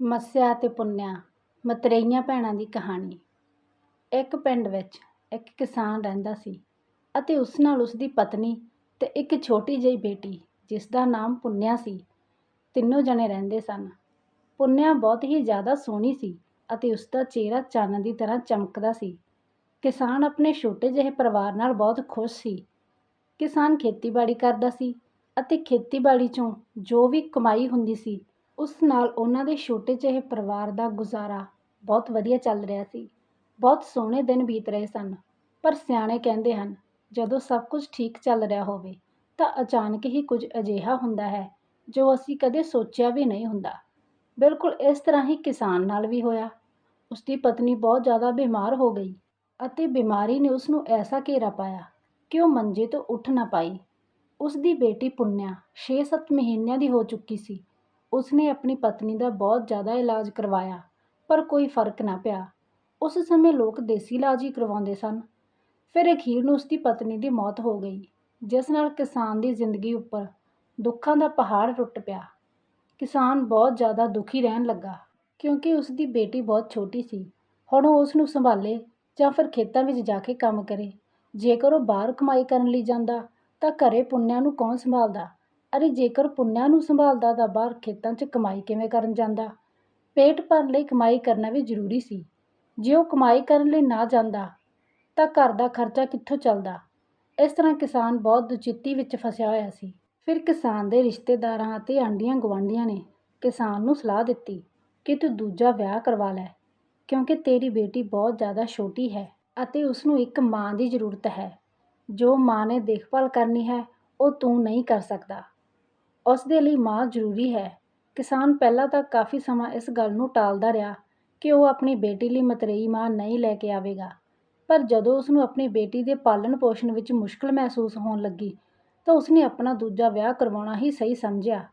ਮੱਸਿਆ ਅਤੇ ਪੁੰਨਿਆ, ਮਤਰੇਈਆਂ ਭੈਣਾਂ ਦੀ ਕਹਾਣੀ। ਇੱਕ ਪਿੰਡ ਵਿੱਚ ਇੱਕ ਕਿਸਾਨ ਰਹਿੰਦਾ ਸੀ ਅਤੇ ਉਸ ਨਾਲ ਉਸ ਦੀ ਪਤਨੀ ਤੇ ਇੱਕ ਛੋਟੀ ਜਿਹੀ ਬੇਟੀ, ਜਿਸ ਦਾ ਨਾਮ ਪੁੰਨਿਆ ਸੀ। ਤਿੰਨੋਂ ਜਣੇ ਰਹਿੰਦੇ ਸਨ। ਪੁੰਨਿਆ ਬਹੁਤ ਹੀ ਜ਼ਿਆਦਾ ਸੋਹਣੀ ਸੀ ਅਤੇ ਉਸ ਦਾ ਚਿਹਰਾ ਚੰਨ ਦੀ ਤਰ੍ਹਾਂ ਚਮਕਦਾ ਸੀ। ਕਿਸਾਨ ਆਪਣੇ ਛੋਟੇ ਜਿਹੇ ਪਰਿਵਾਰ ਨਾਲ ਬਹੁਤ ਖੁਸ਼ ਸੀ। ਕਿਸਾਨ ਖੇਤੀਬਾੜੀ ਕਰਦਾ ਸੀ ਅਤੇ ਖੇਤੀਬਾੜੀ 'ਚੋਂ ਜੋ ਵੀ ਕਮਾਈ ਹੁੰਦੀ ਸੀ ਉਸ ਨਾਲ ਉਹਨਾਂ ਦੇ ਛੋਟੇ ਜਿਹੇ ਪਰਿਵਾਰ ਦਾ ਗੁਜ਼ਾਰਾ ਬਹੁਤ ਵਧੀਆ ਚੱਲ ਰਿਹਾ ਸੀ। ਬਹੁਤ ਸੋਹਣੇ ਦਿਨ ਬੀਤ ਰਹੇ ਸਨ, ਪਰ ਸਿਆਣੇ ਕਹਿੰਦੇ ਹਨ, ਜਦੋਂ ਸਭ ਕੁਝ ਠੀਕ ਚੱਲ ਰਿਹਾ ਹੋਵੇ, ਤਾਂ ਅਚਾਨਕ ਹੀ ਕੁਝ ਅਜਿਹਾ ਹੁੰਦਾ ਹੈ, ਜੋ ਅਸੀਂ ਕਦੇ ਸੋਚਿਆ ਵੀ ਨਹੀਂ ਹੁੰਦਾ। ਬਿਲਕੁਲ ਇਸ ਤਰ੍ਹਾਂ ਹੀ ਕਿਸਾਨ ਨਾਲ ਵੀ ਹੋਇਆ। ਉਸ ਦੀ ਪਤਨੀ ਬਹੁਤ ਜ਼ਿਆਦਾ ਬਿਮਾਰ ਹੋ ਗਈ ਅਤੇ ਬਿਮਾਰੀ ਨੇ ਉਸ ਨੂੰ ਐਸਾ ਘੇਰਾ ਪਾਇਆ ਕਿ ਉਹ ਮੰਜੇ ਤੋਂ ਉੱਠ ਨਾ ਪਾਈ। ਉਸ ਦੀ ਬੇਟੀ ਪੁੰਨਿਆ 6-7 ਮਹੀਨਿਆਂ ਦੀ ਹੋ ਚੁੱਕੀ ਸੀ। ਉਸ ਨੇ ਆਪਣੀ ਪਤਨੀ ਦਾ ਬਹੁਤ ਜ਼ਿਆਦਾ ਇਲਾਜ ਕਰਵਾਇਆ, ਪਰ ਕੋਈ ਫ਼ਰਕ ਨਾ ਪਿਆ। ਉਸ ਸਮੇਂ ਲੋਕ ਦੇਸੀ ਇਲਾਜ ਹੀ ਕਰਵਾਉਂਦੇ ਸਨ। ਫਿਰ ਅਖੀਰ ਨੂੰ ਉਸ ਦੀ ਪਤਨੀ ਦੀ ਮੌਤ ਹੋ ਗਈ, ਜਿਸ ਨਾਲ ਕਿਸਾਨ ਦੀ ਜ਼ਿੰਦਗੀ ਉੱਪਰ ਦੁੱਖਾਂ ਦਾ ਪਹਾੜ ਟੁੱਟ ਪਿਆ। ਕਿਸਾਨ ਬਹੁਤ ਜ਼ਿਆਦਾ ਦੁਖੀ ਰਹਿਣ ਲੱਗਾ, ਕਿਉਂਕਿ ਉਸ ਦੀ ਬੇਟੀ ਬਹੁਤ ਛੋਟੀ ਸੀ। ਹੁਣ ਉਹ ਉਸ ਨੂੰ ਸੰਭਾਲੇ ਜਾਂ ਫਿਰ ਖੇਤਾਂ ਵਿੱਚ ਜਾ ਕੇ ਕੰਮ ਕਰੇ। ਜੇਕਰ ਉਹ ਬਾਹਰ ਕਮਾਈ ਕਰਨ ਲਈ ਜਾਂਦਾ, ਤਾਂ ਘਰੇ ਪੁੰਨਿਆ ਨੂੰ ਕੌਣ ਸੰਭਾਲਦਾ? ਅਰੇ ਜੇਕਰ ਪੁੰਨਿਆ ਨੂੰ ਸੰਭਾਲਦਾ ਤਾਂ ਬਾਹਰ ਖੇਤਾਂ 'ਚ ਕਮਾਈ ਕਿਵੇਂ ਕਰਨ ਜਾਂਦਾ? ਪੇਟ ਭਰਨ ਲਈ ਕਮਾਈ ਕਰਨਾ ਵੀ ਜ਼ਰੂਰੀ ਸੀ। ਜੇ ਉਹ ਕਮਾਈ ਕਰਨ ਲਈ ਨਾ ਜਾਂਦਾ, ਤਾਂ ਘਰ ਦਾ ਖਰਚਾ ਕਿੱਥੋਂ ਚੱਲਦਾ? ਇਸ ਤਰ੍ਹਾਂ ਕਿਸਾਨ ਬਹੁਤ ਦੁਚਿੱਤੀ ਵਿੱਚ ਫਸਿਆ ਹੋਇਆ ਸੀ। ਫਿਰ ਕਿਸਾਨ ਦੇ ਰਿਸ਼ਤੇਦਾਰਾਂ ਅਤੇ ਆਂਢੀਆਂ ਗੁਆਂਢੀਆਂ ਨੇ ਕਿਸਾਨ ਨੂੰ ਸਲਾਹ ਦਿੱਤੀ ਕਿ ਤੂੰ ਦੂਜਾ ਵਿਆਹ ਕਰਵਾ ਲੈ, ਕਿਉਂਕਿ ਤੇਰੀ ਬੇਟੀ ਬਹੁਤ ਜ਼ਿਆਦਾ ਛੋਟੀ ਹੈ ਅਤੇ ਉਸ ਨੂੰ ਇੱਕ ਮਾਂ ਦੀ ਜ਼ਰੂਰਤ ਹੈ। ਜੋ ਮਾਂ ਨੇ ਦੇਖਭਾਲ ਕਰਨੀ ਹੈ, ਉਹ ਤੂੰ ਨਹੀਂ ਕਰ ਸਕਦਾ। ਉਸ ਦੇ ਲਈ ਮਾਂ ਜ਼ਰੂਰੀ ਹੈ। ਕਿਸਾਨ ਪਹਿਲਾਂ ਤਾਂ ਕਾਫੀ ਸਮਾਂ ਇਸ ਗੱਲ ਨੂੰ ਟਾਲਦਾ ਰਿਹਾ ਕਿ ਉਹ ਆਪਣੀ ਬੇਟੀ ਲਈ ਮਤਰੇਈ ਮਾਂ ਨਹੀਂ ਲੈ ਕੇ ਆਵੇਗਾ। ਪਰ ਜਦੋਂ ਉਸ ਨੂੰ ਆਪਣੀ ਬੇਟੀ ਦੇ ਪਾਲਣ ਪੋਸ਼ਣ ਵਿੱਚ ਮੁਸ਼ਕਲ ਮਹਿਸੂਸ ਹੋਣ ਲੱਗੀ, ਤਾਂ ਉਸਨੇ ਆਪਣਾ ਦੂਜਾ ਵਿਆਹ ਕਰਵਾਉਣਾ ਹੀ ਸਹੀ ਸਮਝਿਆ।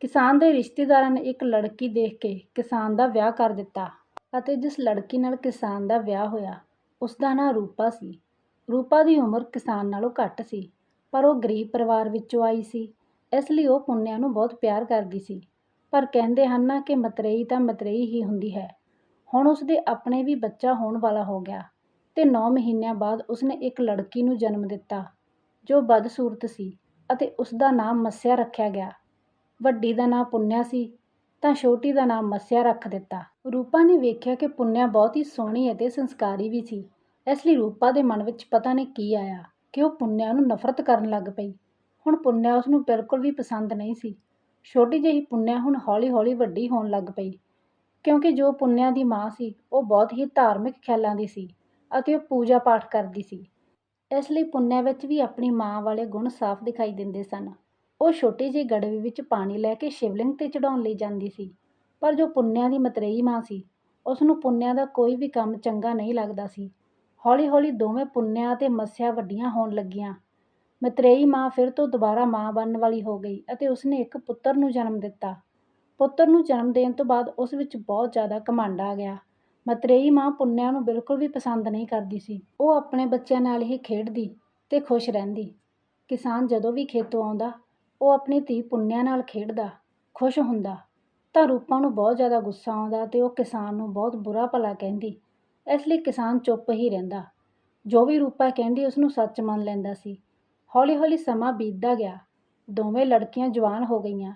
ਕਿਸਾਨ ਦੇ ਰਿਸ਼ਤੇਦਾਰਾਂ ਨੇ ਇੱਕ ਲੜਕੀ ਦੇਖ ਕੇ ਕਿਸਾਨ ਦਾ ਵਿਆਹ ਕਰ ਦਿੱਤਾ ਅਤੇ ਜਿਸ ਲੜਕੀ ਨਾਲ ਕਿਸਾਨ ਦਾ ਵਿਆਹ ਹੋਇਆ ਉਸ ਦਾ ਨਾਂ ਰੂਪਾ ਸੀ। ਰੂਪਾ ਦੀ ਉਮਰ ਕਿਸਾਨ ਨਾਲੋਂ ਘੱਟ ਸੀ, ਪਰ ਉਹ ਗਰੀਬ ਪਰਿਵਾਰ ਵਿੱਚੋਂ ਆਈ ਸੀ। ਇਸ ਲਈ ਉਹ ਪੁੰਨਿਆ ਨੂੰ ਬਹੁਤ ਪਿਆਰ ਕਰਦੀ ਸੀ। ਪਰ ਕਹਿੰਦੇ ਹਨ ਨਾ ਕਿ ਮਤਰੇਈ ਤਾਂ ਮਤਰੇਈ ਹੀ ਹੁੰਦੀ ਹੈ। ਹੁਣ ਉਸ ਦੇ ਆਪਣੇ ਵੀ ਬੱਚਾ ਹੋਣ ਵਾਲਾ ਹੋ ਗਿਆ ਅਤੇ ਨੌ ਮਹੀਨਿਆਂ ਬਾਅਦ ਉਸਨੇ ਇੱਕ ਲੜਕੀ ਨੂੰ ਜਨਮ ਦਿੱਤਾ, ਜੋ ਬਦਸੂਰਤ ਸੀ ਅਤੇ ਉਸ ਦਾ ਨਾਮ ਮੱਸਿਆ ਰੱਖਿਆ ਗਿਆ। ਵੱਡੀ ਦਾ ਨਾਂ ਪੁੰਨਿਆ ਸੀ, ਤਾਂ ਛੋਟੀ ਦਾ ਨਾਮ ਮੱਸਿਆ ਰੱਖ ਦਿੱਤਾ। ਰੂਪਾ ਨੇ ਵੇਖਿਆ ਕਿ ਪੁੰਨਿਆ ਬਹੁਤ ਹੀ ਸੋਹਣੀ ਅਤੇ ਸੰਸਕਾਰੀ ਵੀ ਸੀ, ਇਸ ਲਈ ਰੂਪਾ ਦੇ ਮਨ ਵਿੱਚ ਪਤਾ ਨਹੀਂ ਕੀ ਆਇਆ ਕਿ ਉਹ ਪੁੰਨਿਆ ਨੂੰ ਨਫ਼ਰਤ ਕਰਨ ਲੱਗ ਪਈ। ਹੁਣ ਪੁੰਨਿਆ ਉਸ ਨੂੰ ਬਿਲਕੁਲ ਵੀ ਪਸੰਦ ਨਹੀਂ ਸੀ। ਛੋਟੀ ਜਿਹੀ ਪੁੰਨਿਆ ਹੁਣ ਹੌਲੀ-ਹੌਲੀ ਵੱਡੀ ਹੋਣ ਲੱਗ ਪਈ। ਕਿਉਂਕਿ ਜੋ ਪੁੰਨਿਆ ਦੀ ਮਾਂ ਸੀ, ਉਹ ਬਹੁਤ ਹੀ ਧਾਰਮਿਕ ਖਿਆਲਾਂ ਦੀ ਸੀ ਅਤੇ ਉਹ ਪੂਜਾ ਪਾਠ ਕਰਦੀ ਸੀ। ਇਸ ਲਈ ਪੁੰਨਿਆ ਵਿੱਚ ਵੀ ਆਪਣੀ ਮਾਂ ਵਾਲੇ ਗੁਣ ਸਾਫ਼ ਦਿਖਾਈ ਦਿੰਦੇ ਸਨ। ਉਹ ਛੋਟੀ ਜਿਹੀ ਗੜਵੀ ਵਿੱਚ ਪਾਣੀ ਲੈ ਕੇ ਸ਼ਿਵਲਿੰਗ ਤੇ ਚੜਾਉਣ ਲਈ ਜਾਂਦੀ ਸੀ। ਪਰ ਜੋ ਪੁੰਨਿਆ ਦੀ ਮਤਰੇਈ ਮਾਂ ਸੀ ਉਸ ਨੂੰ ਪੁੰਨਿਆ ਦਾ ਕੋਈ ਵੀ ਕੰਮ ਚੰਗਾ ਨਹੀਂ ਲੱਗਦਾ ਸੀ। ਹੌਲੀ-ਹੌਲੀ ਦੋਵੇਂ ਪੁੰਨਿਆ ਅਤੇ ਮੱਸਿਆ ਵੱਡੀਆਂ ਹੋਣ ਲੱਗੀਆਂ। ਮਤਰੇਈ ਮਾਂ ਫਿਰ ਤੋਂ ਦੁਬਾਰਾ ਮਾਂ ਬਣਨ ਵਾਲੀ ਹੋ ਗਈ ਅਤੇ ਉਸਨੇ ਇੱਕ ਪੁੱਤਰ ਨੂੰ ਜਨਮ ਦਿੱਤਾ। ਪੁੱਤਰ ਨੂੰ ਜਨਮ ਦੇਣ ਤੋਂ ਬਾਅਦ ਉਸ ਵਿੱਚ ਬਹੁਤ ਜ਼ਿਆਦਾ ਘਮੰਡ ਆ ਗਿਆ। ਮਤਰੇਈ ਮਾਂ ਪੁੰਨਿਆ ਨੂੰ ਬਿਲਕੁਲ ਵੀ ਪਸੰਦ ਨਹੀਂ ਕਰਦੀ ਸੀ। ਉਹ ਆਪਣੇ ਬੱਚਿਆਂ ਨਾਲ ਹੀ ਖੇਡਦੀ ਤੇ ਖੁਸ਼ ਰਹਿੰਦੀ। ਕਿਸਾਨ ਜਦੋਂ ਵੀ ਖੇਤੋਂ ਆਉਂਦਾ, ਉਹ ਆਪਣੀ ਧੀ ਪੁੰਨਿਆ ਨਾਲ ਖੇਡਦਾ, ਖੁਸ਼ ਹੁੰਦਾ। ਤਾਂ ਰੂਪਾ ਨੂੰ ਬਹੁਤ ਜ਼ਿਆਦਾ ਗੁੱਸਾ ਆਉਂਦਾ ਤੇ ਉਹ ਕਿਸਾਨ ਨੂੰ ਬਹੁਤ ਬੁਰਾ ਭਲਾ ਕਹਿੰਦੀ। ਇਸ ਲਈ ਕਿਸਾਨ ਚੁੱਪ ਹੀ ਰਹਿੰਦਾ। ਜੋ ਵੀ ਰੂਪਾ ਕਹਿੰਦੀ ਉਸ ਨੂੰ ਸੱਚ ਮੰਨ ਲੈਂਦਾ ਸੀ। ਹੌਲੀ-ਹੌਲੀ ਸਮਾਂ ਬੀਤਦਾ ਗਿਆ। ਦੋਵੇਂ ਲੜਕੀਆਂ ਜਵਾਨ ਹੋ ਗਈਆਂ।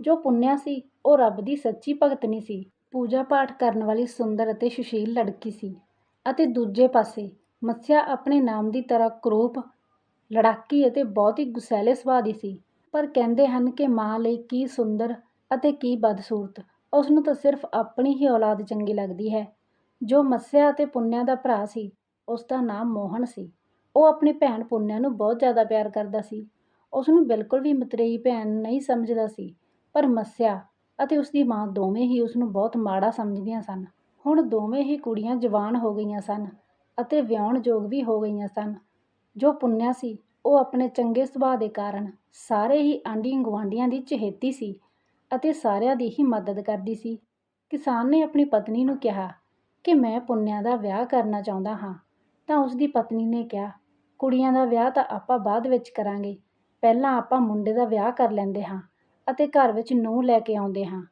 ਜੋ ਪੁੰਨਿਆ ਸੀ, ਉਹ ਰੱਬ ਦੀ ਸੱਚੀ ਭਗਤਨੀ ਸੀ। ਪੂਜਾ ਪਾਠ ਕਰਨ ਵਾਲੀ ਸੁੰਦਰ ਅਤੇ ਸੁਸ਼ੀਲ ਲੜਕੀ ਸੀ ਅਤੇ ਦੂਜੇ ਪਾਸੇ ਮੱਸਿਆ ਆਪਣੇ ਨਾਮ ਦੀ ਤਰ੍ਹਾਂ ਕਰੂਪ, ਲੜਾਕੀ ਅਤੇ ਬਹੁਤ ਹੀ ਗੁਸੈਲੇ ਸੁਭਾਅ ਦੀ ਸੀ। ਪਰ ਕਹਿੰਦੇ ਹਨ ਕਿ ਮਾਂ ਲਈ ਕੀ ਸੁੰਦਰ ਅਤੇ ਕੀ ਬਦਸੂਰਤ ਉਸ ਨੂੰ ਤਾਂ ਸਿਰਫ ਆਪਣੀ ਹੀ ਔਲਾਦ ਚੰਗੀ ਲੱਗਦੀ ਹੈ। ਜੋ ਮੱਸਿਆ ਅਤੇ ਪੁੰਨਿਆ ਦਾ ਭਰਾ ਸੀ, ਉਸ ਦਾ ਨਾਮ ਮੋਹਨ ਸੀ। ਉਹ ਆਪਣੀ ਭੈਣ ਪੁੰਨਿਆ ਨੂੰ ਬਹੁਤ ਜ਼ਿਆਦਾ ਪਿਆਰ ਕਰਦਾ ਸੀ। ਉਸ ਨੂੰ ਬਿਲਕੁਲ ਵੀ ਮਤਰੇਈ ਭੈਣ ਨਹੀਂ ਸਮਝਦਾ ਸੀ, ਪਰ ਮੱਸਿਆ ਅਤੇ ਉਸ ਦੀ ਮਾਂ ਦੋਵੇਂ ਹੀ ਉਸ ਨੂੰ ਬਹੁਤ ਮਾੜਾ ਸਮਝਦੀਆਂ ਸਨ। ਹੁਣ ਦੋਵੇਂ ਹੀ ਕੁੜੀਆਂ ਜਵਾਨ ਹੋ ਗਈਆਂ ਸਨ ਅਤੇ ਵਿਆਹਣ ਯੋਗ ਵੀ ਹੋ ਗਈਆਂ ਸਨ। ਜੋ ਪੁੰਨਿਆ ਸੀ, ਉਹ ਆਪਣੇ ਚੰਗੇ ਸੁਭਾਅ ਦੇ ਕਾਰਨ ਸਾਰੇ ਹੀ ਆਂਢੀ ਗੁਆਂਢੀਆਂ ਦੀ ਚਹੇਤੀ ਸੀ ਅਤੇ ਸਾਰਿਆਂ ਦੀ ਹੀ ਮਦਦ ਕਰਦੀ ਸੀ। ਕਿਸਾਨ ਨੇ ਆਪਣੀ ਪਤਨੀ ਨੂੰ ਕਿਹਾ ਕਿ ਮੈਂ ਪੁੰਨਿਆ ਦਾ ਵਿਆਹ ਕਰਨਾ ਚਾਹੁੰਦਾ ਹਾਂ ਤਾਂ ਉਸ ਦੀ ਪਤਨੀ ਨੇ ਕਿਹਾ ਕੁੜੀਆਂ ਦਾ ਵਿਆਹ ਤਾਂ ਆਪਾਂ ਬਾਅਦ ਵਿੱਚ ਕਰਾਂਗੇ। ਪਹਿਲਾਂ ਆਪਾਂ ਮੁੰਡੇ ਦਾ ਵਿਆਹ ਕਰ ਲੈਂਦੇ ਹਾਂ ਅਤੇ ਘਰ ਵਿੱਚ ਨੂੰਹ ਲੈ ਕੇ ਆਉਂਦੇ ਹਾਂ।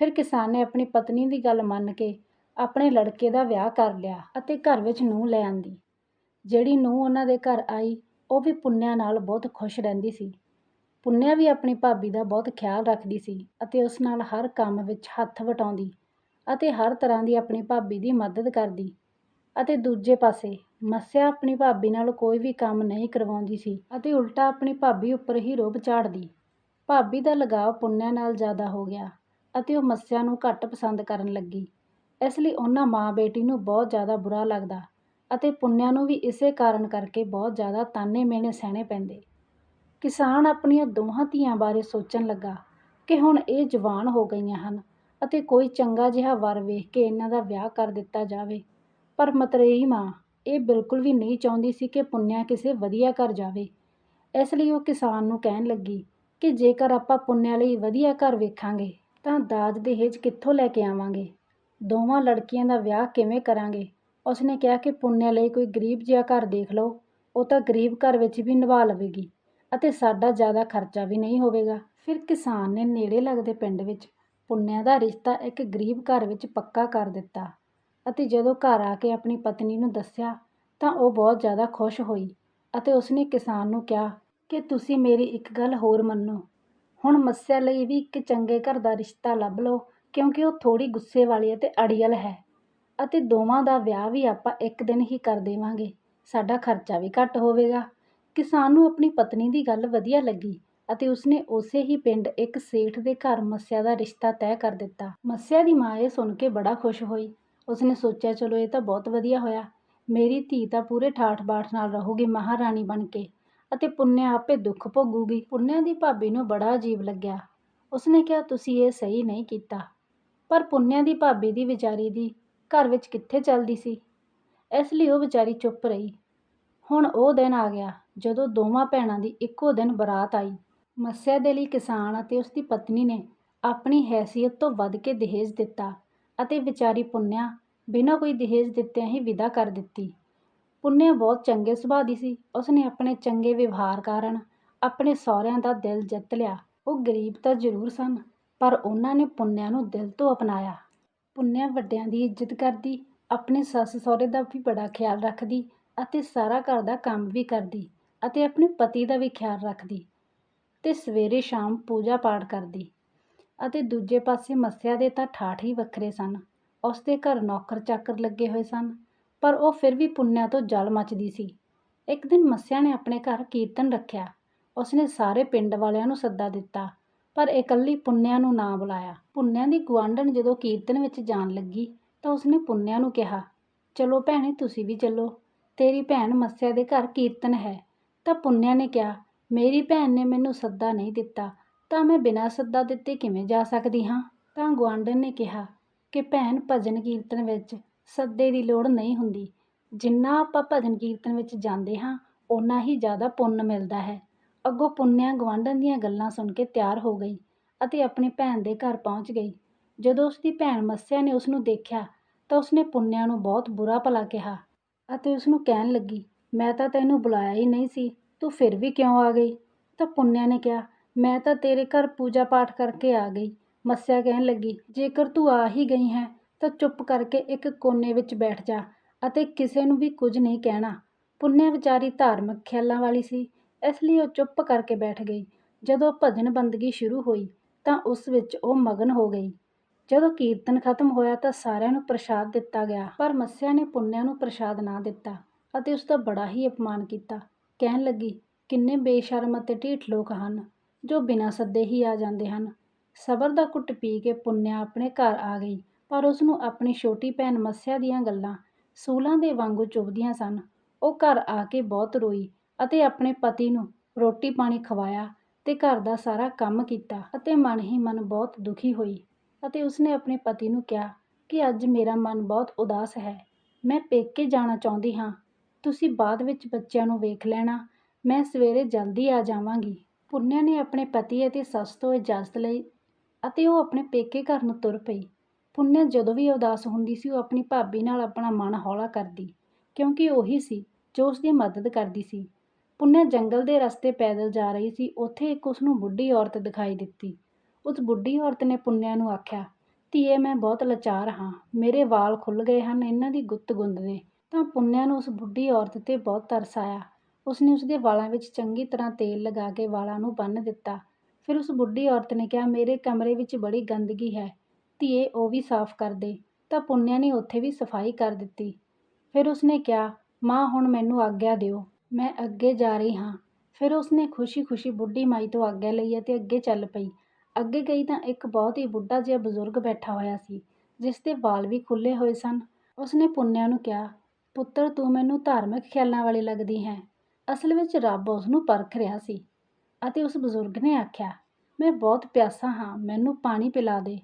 ਫਿਰ ਕਿਸਾਨ ਨੇ ਆਪਣੀ ਪਤਨੀ ਦੀ ਗੱਲ ਮੰਨ ਕੇ ਆਪਣੇ ਲੜਕੇ ਦਾ ਵਿਆਹ ਕਰ ਲਿਆ ਅਤੇ ਘਰ ਵਿੱਚ ਨੂੰਹ ਲੈ ਆਂਦੀ। ਜਿਹੜੀ ਨੂੰਹ ਉਹਨਾਂ ਦੇ ਘਰ ਆਈ, ਉਹ ਵੀ ਪੁੰਨਿਆ ਨਾਲ ਬਹੁਤ ਖੁਸ਼ ਰਹਿੰਦੀ ਸੀ। ਪੁੰਨਿਆ ਵੀ ਆਪਣੀ ਭਾਬੀ ਦਾ ਬਹੁਤ ਖਿਆਲ ਰੱਖਦੀ ਸੀ ਅਤੇ ਉਸ ਨਾਲ ਹਰ ਕੰਮ ਵਿੱਚ ਹੱਥ ਵਟਾਉਂਦੀ ਅਤੇ ਹਰ ਤਰ੍ਹਾਂ ਦੀ ਆਪਣੀ ਭਾਬੀ ਦੀ ਮਦਦ ਕਰਦੀ ਅਤੇ ਦੂਜੇ ਪਾਸੇ ਮੱਸਿਆ ਆਪਣੀ ਭਾਬੀ ਨਾਲ ਕੋਈ ਵੀ ਕੰਮ ਨਹੀਂ ਕਰਵਾਉਂਦੀ ਸੀ ਅਤੇ ਉਲਟਾ ਆਪਣੀ ਭਾਬੀ ਉੱਪਰ ਹੀ ਰੋਬ ਝਾੜਦੀ। ਭਾਬੀ ਦਾ ਲਗਾਵ ਪੁੰਨਿਆ ਨਾਲ ਜ਼ਿਆਦਾ ਹੋ ਗਿਆ ਅਤੇ ਉਹ ਮੱਸਿਆ ਨੂੰ ਘੱਟ ਪਸੰਦ ਕਰਨ ਲੱਗੀ। ਇਸ ਲਈ ਉਹਨਾਂ ਮਾਂ ਬੇਟੀ ਨੂੰ ਬਹੁਤ ਜ਼ਿਆਦਾ ਬੁਰਾ ਲੱਗਦਾ ਅਤੇ ਪੁੰਨਿਆ ਨੂੰ ਵੀ ਇਸੇ ਕਾਰਨ ਕਰਕੇ ਬਹੁਤ ਜ਼ਿਆਦਾ ਤਾਨੇ ਮਿਹਣੇ ਸਹਿਣੇ ਪੈਂਦੇ। ਕਿਸਾਨ ਆਪਣੀਆਂ ਦੋਹਾਂ ਧੀਆਂ ਬਾਰੇ ਸੋਚਣ ਲੱਗਾ ਕਿ ਹੁਣ ਇਹ ਜਵਾਨ ਹੋ ਗਈਆਂ ਹਨ ਅਤੇ ਕੋਈ ਚੰਗਾ ਜਿਹਾ ਵਰ ਵੇਖ ਕੇ ਇਹਨਾਂ ਦਾ ਵਿਆਹ ਕਰ ਦਿੱਤਾ ਜਾਵੇ। ਪਰ ਮਤਰੇਈ ਮਾਂ ਇਹ ਬਿਲਕੁਲ ਵੀ ਨਹੀਂ ਚਾਹੁੰਦੀ ਸੀ ਕਿ ਪੁੰਨਿਆ ਕਿਸੇ ਵਧੀਆ ਘਰ ਜਾਵੇ। ਇਸ ਲਈ ਉਹ ਕਿਸਾਨ ਨੂੰ ਕਹਿਣ ਲੱਗੀ ਕਿ ਜੇਕਰ ਆਪਾਂ ਪੁੰਨਿਆ ਲਈ ਵਧੀਆ ਘਰ ਵੇਖਾਂਗੇ, ਤਾਂ ਦਾਜ ਦਹੇਜ ਕਿੱਥੋਂ ਲੈ ਕੇ ਆਵਾਂਗੇ? ਦੋਵਾਂ ਲੜਕੀਆਂ ਦਾ ਵਿਆਹ ਕਿਵੇਂ ਕਰਾਂਗੇ? ਉਸਨੇ ਕਿਹਾ ਕਿ ਪੁੰਨਿਆ ਲਈ ਕੋਈ ਗਰੀਬ ਜਿਹਾ ਘਰ ਦੇਖ ਲਓ, ਉਹ ਤਾਂ ਗਰੀਬ ਘਰ ਵਿੱਚ ਵੀ ਨਿਭਾ ਲਵੇਗੀ ਅਤੇ ਸਾਡਾ ਜ਼ਿਆਦਾ ਖਰਚਾ ਵੀ ਨਹੀਂ ਹੋਵੇਗਾ। ਫਿਰ ਕਿਸਾਨ ਨੇ ਨੇੜੇ ਲੱਗਦੇ ਪਿੰਡ ਵਿੱਚ ਪੁੰਨਿਆ ਦਾ ਰਿਸ਼ਤਾ ਇੱਕ ਗਰੀਬ ਘਰ ਵਿੱਚ ਪੱਕਾ ਕਰ ਦਿੱਤਾ। ਅਤੇ ਜਦੋਂ ਘਰ ਆ ਕੇ ਆਪਣੀ ਪਤਨੀ ਨੂੰ ਦੱਸਿਆ ਤਾਂ ਉਹ ਬਹੁਤ ਜ਼ਿਆਦਾ ਖੁਸ਼ ਹੋਈ ਅਤੇ ਉਸਨੇ ਕਿਸਾਨ ਨੂੰ ਕਿਹਾ ਕਿ ਤੁਸੀਂ ਮੇਰੀ ਇੱਕ ਗੱਲ ਹੋਰ ਮੰਨੋ। ਹੁਣ ਮੱਸਿਆ ਲਈ ਵੀ ਇੱਕ ਚੰਗੇ ਘਰ ਦਾ ਰਿਸ਼ਤਾ ਲੱਭ ਲਓ ਕਿਉਂਕਿ ਉਹ ਥੋੜ੍ਹੀ ਗੁੱਸੇ ਵਾਲੀ ਅਤੇ ਅੜੀਅਲ ਹੈ ਅਤੇ ਦੋਵਾਂ ਦਾ ਵਿਆਹ ਵੀ ਆਪਾਂ ਇੱਕ ਦਿਨ ਹੀ ਕਰ ਦੇਵਾਂਗੇ, ਸਾਡਾ ਖਰਚਾ ਵੀ ਘੱਟ ਹੋਵੇਗਾ। ਕਿਸਾਨ ਨੂੰ ਆਪਣੀ ਪਤਨੀ ਦੀ ਗੱਲ ਵਧੀਆ ਲੱਗੀ ਅਤੇ ਉਸਨੇ ਉਸੇ ਹੀ ਪਿੰਡ ਇੱਕ ਸੇਠ ਦੇ ਘਰ ਮੱਸਿਆ ਦਾ ਰਿਸ਼ਤਾ ਤੈਅ ਕਰ ਦਿੱਤਾ। ਮੱਸਿਆ ਦੀ ਮਾਂ ਇਹ ਸੁਣ ਕੇ ਬੜਾ ਖੁਸ਼ ਹੋਈ ਉਸਨੇ ਸੋਚਿਆ, ਚਲੋ, ਇਹ ਤਾਂ ਬਹੁਤ ਵਧੀਆ ਹੋਇਆ। ਮੇਰੀ ਧੀ ਤਾਂ ਪੂਰੇ ਠਾਠ ਬਾਠ ਨਾਲ ਰਹੂਗੀ, ਮਹਾਰਾਣੀ ਬਣ ਕੇ। ਅਤੇ ਪੁੰਨਿਆ ਆਪੇ ਦੁੱਖ ਭੋਗੂਗੀ। ਪੁੰਨਿਆ ਦੀ ਭਾਬੀ ਨੂੰ ਬੜਾ ਅਜੀਬ ਲੱਗਿਆ। ਉਸਨੇ ਕਿਹਾ, ਤੁਸੀਂ ਇਹ ਸਹੀ ਨਹੀਂ ਕੀਤਾ। ਪਰ ਪੁੰਨਿਆ ਦੀ ਭਾਬੀ ਦੀ ਵਿਚਾਰੀ ਦੀ ਘਰ ਵਿੱਚ ਕਿੱਥੇ ਚੱਲਦੀ ਸੀ? ਇਸ ਲਈ ਉਹ ਵਿਚਾਰੀ ਚੁੱਪ ਰਹੀ। ਹੁਣ ਉਹ ਦਿਨ ਆ ਗਿਆ, ਜਦੋਂ ਦੋਵਾਂ ਭੈਣਾਂ ਦੀ ਇੱਕੋ ਦਿਨ ਬਰਾਤ ਆਈ। ਮੱਸਿਆ ਦੇ ਲਈ ਕਿਸਾਨ ਅਤੇ ਉਸ ਦੀ ਪਤਨੀ ਨੇ ਆਪਣੀ ਹੈਸੀਅਤ ਤੋਂ ਵੱਧ ਕੇ ਦਹੇਜ ਦਿੱਤਾ। ਅਤੇ ਵਿਚਾਰੀ ਪੁੰਨਿਆ ਬਿਨਾਂ ਕੋਈ ਦਹੇਜ ਦਿੱਤਿਆਂ ਹੀ ਵਿਦਾ ਕਰ ਦਿੱਤੀ। ਪੁੰਨਿਆ ਬਹੁਤ ਚੰਗੇ ਸੁਭਾਅ ਦੀ ਸੀ। ਉਸਨੇ ਆਪਣੇ ਚੰਗੇ ਵਿਵਹਾਰ ਕਾਰਨ ਆਪਣੇ ਸਹੁਰਿਆਂ ਦਾ ਦਿਲ ਜਿੱਤ ਲਿਆ। ਉਹ ਗਰੀਬ ਤਾਂ ਜ਼ਰੂਰ ਸਨ, ਪਰ ਉਹਨਾਂ ਨੇ ਪੁੰਨਿਆ ਨੂੰ ਦਿਲ ਤੋਂ ਅਪਣਾਇਆ। ਪੁੰਨਿਆ ਵੱਡਿਆਂ ਦੀ ਇੱਜ਼ਤ ਕਰਦੀ, ਆਪਣੇ ਸੱਸ ਸਹੁਰੇ ਦਾ ਵੀ ਬੜਾ ਖਿਆਲ ਰੱਖਦੀ ਅਤੇ ਸਾਰਾ ਘਰ ਦਾ ਕੰਮ ਵੀ ਕਰਦੀ ਅਤੇ ਆਪਣੇ ਪਤੀ ਦਾ ਵੀ ਖਿਆਲ ਰੱਖਦੀ ਤੇ ਸਵੇਰੇ ਸ਼ਾਮ ਪੂਜਾ ਪਾਠ ਕਰਦੀ। ਅਤੇ ਦੂਜੇ ਪਾਸੇ ਮੱਸਿਆ ਦੇ ਤਾਂ ਠਾਠ ਹੀ ਵੱਖਰੇ ਸਨ। ਉਸ ਦੇ ਘਰ ਨੌਕਰ ਚਾਕਰ ਲੱਗੇ ਹੋਏ ਸਨ, ਪਰ ਉਹ ਫਿਰ ਵੀ ਪੁੰਨਿਆ ਤੋਂ ਜਲ ਮੱਚਦੀ ਸੀ। ਇੱਕ ਦਿਨ ਮੱਸਿਆ ਨੇ ਆਪਣੇ ਘਰ ਕੀਰਤਨ ਰੱਖਿਆ। ਉਸਨੇ ਸਾਰੇ ਪਿੰਡ ਵਾਲਿਆਂ ਨੂੰ ਸੱਦਾ ਦਿੱਤਾ, ਪਰ ਇਕੱਲੀ ਪੁੰਨਿਆ ਨੂੰ ਨਾ ਬੁਲਾਇਆ। ਪੁੰਨਿਆ ਦੀ ਗੁਆਂਢਣ ਜਦੋਂ ਕੀਰਤਨ ਵਿੱਚ ਜਾਣ ਲੱਗੀ, ਤਾਂ ਉਸਨੇ ਪੁੰਨਿਆ ਨੂੰ ਕਿਹਾ, ਚਲੋ ਭੈਣੇ, ਤੁਸੀਂ ਵੀ ਚੱਲੋ। ਤੇਰੀ ਭੈਣ ਮੱਸਿਆ ਦੇ ਘਰ ਕੀਰਤਨ ਹੈ। ਤਾਂ ਪੁੰਨਿਆ ਨੇ ਕਿਹਾ, ਮੇਰੀ ਭੈਣ ਨੇ ਮੈਨੂੰ ਸੱਦਾ ਨਹੀਂ ਦਿੱਤਾ। ਤਾਂ ਮੈਂ ਬਿਨਾਂ ਸੱਦਾ ਦਿੱਤੇ ਕਿਵੇਂ ਜਾ ਸਕਦੀ ਹਾਂ? ਤਾਂ ਗੁਆਂਢਣ ਨੇ ਕਿਹਾ ਕਿ ਭੈਣ ਭਜਨ ਕੀਰਤਨ ਵਿੱਚ ਸੱਦੇ ਦੀ ਲੋੜ ਨਹੀਂ ਹੁੰਦੀ। ਜਿੰਨਾ ਆਪਾਂ ਭਜਨ ਕੀਰਤਨ ਵਿੱਚ ਜਾਂਦੇ ਹਾਂ, ਓਨਾ ਹੀ ਜ਼ਿਆਦਾ ਪੁੰਨ ਮਿਲਦਾ ਹੈ। ਅੱਗੋਂ ਪੁੰਨਿਆ ਗੁਆਂਢਣ ਦੀਆਂ ਗੱਲਾਂ ਸੁਣ ਕੇ ਤਿਆਰ ਹੋ ਗਈ ਅਤੇ ਆਪਣੀ ਭੈਣ ਦੇ ਘਰ ਪਹੁੰਚ ਗਈ। ਜਦੋਂ ਉਸ ਦੀ ਭੈਣ ਮੱਸਿਆ ਨੇ ਉਸ ਨੂੰ ਦੇਖਿਆ, ਤਾਂ ਉਸਨੇ ਪੁੰਨਿਆ ਨੂੰ ਬਹੁਤ ਬੁਰਾ ਭਲਾ ਕਿਹਾ ਅਤੇ ਉਸ ਨੂੰ ਕਹਿਣ ਲੱਗੀ, ਮੈਂ ਤਾਂ ਤੈਨੂੰ ਬੁਲਾਇਆ ਹੀ ਨਹੀਂ ਸੀ, ਤੂੰ ਫਿਰ ਵੀ ਕਿਉਂ ਆ ਗਈ? ਤਾਂ ਪੁੰਨਿਆ ਨੇ ਕਿਹਾ ਮੈਂ ਤਾਂ ਤੇਰੇ ਘਰ ਪੂਜਾ ਪਾਠ ਕਰਕੇ ਆ ਗਈ। ਮੱਸਿਆ ਕਹਿਣ ਲੱਗੀ, ਜੇਕਰ ਤੂੰ ਆ ਹੀ ਗਈ ਹੈ, ਤਾਂ ਚੁੱਪ ਕਰਕੇ ਇੱਕ ਕੋਨੇ ਵਿੱਚ ਬੈਠ ਜਾ ਅਤੇ ਕਿਸੇ ਨੂੰ ਵੀ ਕੁਝ ਨਹੀਂ ਕਹਿਣਾ। ਪੁੰਨਿਆ ਵਿਚਾਰੀ ਧਾਰਮਿਕ ਖਿਆਲਾਂ ਵਾਲੀ ਸੀ, ਇਸ ਲਈ ਉਹ ਚੁੱਪ ਕਰਕੇ ਬੈਠ ਗਈ। ਜਦੋਂ ਭਜਨ ਬੰਦਗੀ ਸ਼ੁਰੂ ਹੋਈ, ਤਾਂ ਉਸ ਵਿੱਚ ਉਹ ਮਗਨ ਹੋ ਗਈ। ਜਦੋਂ ਕੀਰਤਨ ਖਤਮ ਹੋਇਆ ਤਾਂ ਸਾਰਿਆਂ ਨੂੰ ਪ੍ਰਸ਼ਾਦ ਦਿੱਤਾ ਗਿਆ, ਪਰ ਮੱਸਿਆ ਨੇ ਪੁੰਨਿਆ ਨੂੰ ਪ੍ਰਸ਼ਾਦ ਨਾ ਦਿੱਤਾ ਅਤੇ ਉਸ ਦਾ ਬੜਾ ਹੀ ਅਪਮਾਨ ਕੀਤਾ। ਕਹਿਣ ਲੱਗੀ, ਕਿੰਨੇ ਬੇਸ਼ਰਮ ਅਤੇ ਢੀਠ ਲੋਕ ਹਨ। ਜੋ ਬਿਨਾਂ ਸੱਦੇ ਹੀ ਆ ਜਾਂਦੇ ਹਨ। ਸਬਰ ਦਾ ਘੁੱਟ ਪੀ ਕੇ ਪੁੰਨਿਆ ਆਪਣੇ ਘਰ ਆ ਗਈ, ਪਰ ਉਸ ਨੂੰ ਆਪਣੀ ਛੋਟੀ ਭੈਣ ਮੱਸਿਆ ਦੀਆਂ ਗੱਲਾਂ ਸੂਲਾਂ ਦੇ ਵਾਂਗੂ ਚੁਭਦੀਆਂ ਸਨ। ਉਹ ਘਰ ਆ ਕੇ ਬਹੁਤ ਰੋਈ ਅਤੇ ਆਪਣੇ ਪਤੀ ਨੂੰ ਰੋਟੀ ਪਾਣੀ ਖਵਾਇਆ ਤੇ ਘਰ ਦਾ ਸਾਰਾ ਕੰਮ ਕੀਤਾ ਅਤੇ ਮਨ ਹੀ ਮਨ ਬਹੁਤ ਦੁਖੀ ਹੋਈ ਅਤੇ ਉਸਨੇ ਆਪਣੇ ਪਤੀ ਨੂੰ ਕਿਹਾ ਕਿ ਅੱਜ ਮੇਰਾ ਮਨ ਬਹੁਤ ਉਦਾਸ ਹੈ। ਮੈਂ ਪੇਕੇ ਜਾਣਾ ਚਾਹੁੰਦੀ ਹਾਂ। ਤੁਸੀਂ ਬਾਅਦ ਵਿੱਚ ਬੱਚਿਆਂ ਨੂੰ ਵੇਖ ਲੈਣਾ। ਮੈਂ ਸਵੇਰੇ ਜਲਦੀ ਆ ਜਾਵਾਂਗੀ। ਪੁੰਨਿਆ ਨੇ ਆਪਣੇ ਪਤੀ ਅਤੇ ਸੱਸ ਤੋਂ ਇਜਾਜ਼ਤ ਲਈ ਅਤੇ ਉਹ ਆਪਣੇ ਪੇਕੇ ਘਰ ਨੂੰ ਤੁਰ ਪਈ। ਪੁੰਨਿਆ ਜਦੋਂ ਵੀ ਉਦਾਸ ਹੁੰਦੀ ਸੀ, ਉਹ ਆਪਣੀ ਭਾਬੀ ਨਾਲ ਆਪਣਾ ਮਨ ਹੌਲਾ ਕਰਦੀ, ਕਿਉਂਕਿ ਉਹੀ ਸੀ ਜੋ ਉਸ ਦੀ ਮਦਦ ਕਰਦੀ ਸੀ। ਪੁੰਨਿਆ ਜੰਗਲ ਦੇ ਰਸਤੇ ਪੈਦਲ ਜਾ ਰਹੀ ਸੀ, ਉੱਥੇ ਇੱਕ ਉਸ ਨੂੰ ਬੁੱਢੀ ਔਰਤ ਦਿਖਾਈ ਦਿੱਤੀ। ਉਸ ਬੁੱਢੀ ਔਰਤ ਨੇ ਪੁੰਨਿਆ ਨੂੰ ਆਖਿਆ, ਧੀਏ, ਮੈਂ ਬਹੁਤ ਲਾਚਾਰ ਹਾਂ, ਮੇਰੇ ਵਾਲ ਖੁੱਲ੍ਹ ਗਏ ਹਨ, ਇਹਨਾਂ ਦੀ ਗੁੱਤ ਗੁੰਦ ਦੇ ਤਾਂ ਪੁੰਨਿਆ ਨੂੰ ਉਸ ਬੁੱਢੀ ਔਰਤ 'ਤੇ ਬਹੁਤ ਤਰਸ ਆਇਆ। ਉਸਨੇ ਉਸਦੇ ਵਾਲਾਂ ਵਿੱਚ ਚੰਗੀ ਤਰ੍ਹਾਂ ਤੇਲ ਲਗਾ ਕੇ ਵਾਲਾਂ ਨੂੰ ਬੰਨ੍ਹ ਦਿੱਤਾ। ਫਿਰ ਉਸ ਬੁੱਢੀ ਔਰਤ ਨੇ ਕਿਹਾ, ਮੇਰੇ ਕਮਰੇ ਵਿੱਚ ਬੜੀ ਗੰਦਗੀ ਹੈ, ਧੀਏ, ਉਹ ਵੀ ਸਾਫ਼ ਕਰ ਦੇ। ਤਾਂ ਪੁੰਨਿਆ ਨੇ ਉੱਥੇ ਵੀ ਸਫ਼ਾਈ ਕਰ ਦਿੱਤੀ। ਫਿਰ ਉਸਨੇ ਕਿਹਾ, ਮਾਂ, ਹੁਣ ਮੈਨੂੰ ਆਗਿਆ ਦਿਓ, ਮੈਂ ਅੱਗੇ ਜਾ ਰਹੀ ਹਾਂ। ਫਿਰ ਉਸਨੇ ਖੁਸ਼ੀ-ਖੁਸ਼ੀ ਬੁੱਢੀ ਮਾਈ ਤੋਂ ਆਗਿਆ ਲਈ ਅਤੇ ਅੱਗੇ ਚੱਲ ਪਈ। ਅੱਗੇ ਗਈ ਤਾਂ ਇੱਕ ਬਹੁਤ ਹੀ ਬੁੱਢਾ ਜਿਹਾ ਬਜ਼ੁਰਗ ਬੈਠਾ ਹੋਇਆ ਸੀ, ਜਿਸ ਦੇ ਵਾਲ ਵੀ ਖੁੱਲ੍ਹੇ ਹੋਏ ਸਨ। ਉਸਨੇ ਪੁੰਨਿਆ ਨੂੰ ਕਿਹਾ, ਪੁੱਤਰ, ਤੂੰ ਮੈਨੂੰ ਧਾਰਮਿਕ ਖਿਆਲਾਂ ਵਾਲੀ ਲੱਗਦੀ ਹੈ। ਅਸਲ ਵਿੱਚ ਰੱਬ ਉਸ ਨੂੰ ਪਰਖ ਰਿਹਾ ਸੀ ਅਤੇ ਉਸ ਬਜ਼ੁਰਗ ਨੇ ਆਖਿਆ, ਮੈਂ ਬਹੁਤ ਪਿਆਸਾ ਹਾਂ, ਮੈਨੂੰ ਪਾਣੀ ਪਿਲਾ ਦੇ।